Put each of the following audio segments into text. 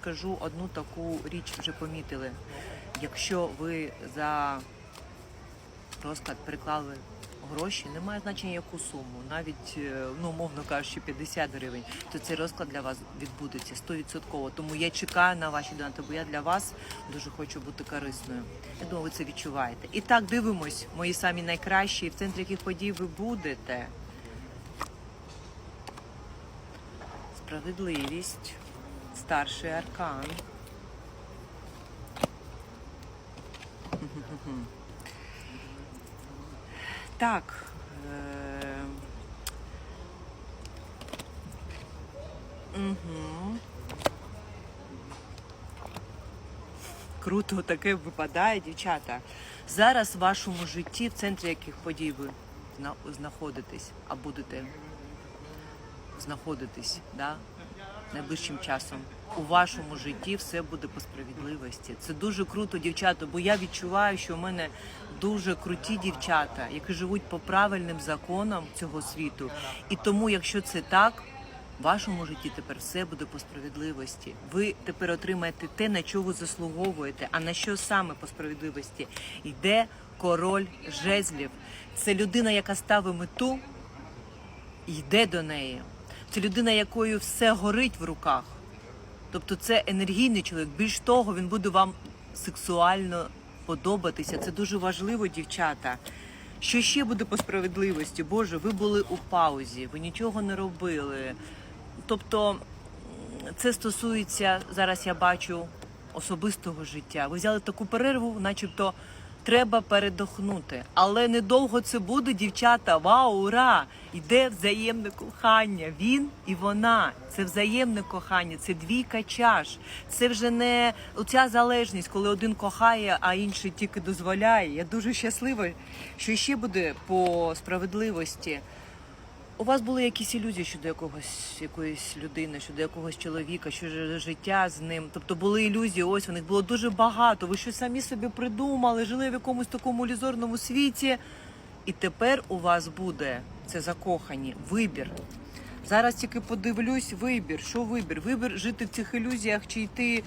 Скажу одну таку річ вже помітили. Якщо ви за розклад приклали гроші, немає значення яку суму, навіть е, ну умовно кажучи, 50 гривень, то цей розклад для вас відбудеться 100%. Тому я чекаю на ваші донати, бо я для вас дуже хочу бути корисною. Я думаю, ви це відчуваєте. І так дивимось, мої самі найкращі, в центрі яких подій ви будете. Справедливість, старший аркан. Так. Угу. Круто таке випадає, дівчата. Зараз в вашому житті, в центрі яких подій ви зна- знаходитесь, а будете знаходитись, да? найближчим часом. У вашому житті все буде по справедливості. Це дуже круто, дівчата, бо я відчуваю, що у мене дуже круті дівчата, які живуть по правильним законам цього світу. І тому, якщо це так, в вашому житті тепер все буде по справедливості. Ви тепер отримаєте те, на ви заслуговуєте. А на що саме по справедливості йде король жезлів. Це людина, яка ставить мету йде до неї. Це людина, якою все горить в руках. Тобто це енергійний чоловік. Більш того, він буде вам сексуально подобатися. Це дуже важливо, дівчата. Що ще буде по справедливості? Боже, ви були у паузі, ви нічого не робили. Тобто, це стосується зараз. Я бачу особистого життя. Ви взяли таку перерву, начебто треба передохнути. Але недовго це буде, дівчата. Вау, ура! Йде взаємне кохання. Він і вона. Це взаємне кохання, це двійка чаш. Це вже не оця залежність, коли один кохає, а інший тільки дозволяє. Я дуже щаслива, що ще буде по справедливості. У вас були якісь ілюзії щодо якогось якоїсь людини, щодо якогось чоловіка, щодо життя з ним. Тобто були ілюзії, ось них було дуже багато. Ви щось самі собі придумали, жили в якомусь такому ілюзорному світі. І тепер у вас буде це закохані вибір. Зараз тільки подивлюсь вибір. Що вибір? Вибір жити в цих ілюзіях чи йти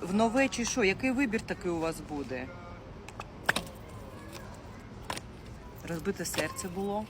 в нове, чи що? Який вибір такий у вас буде? Розбите серце було.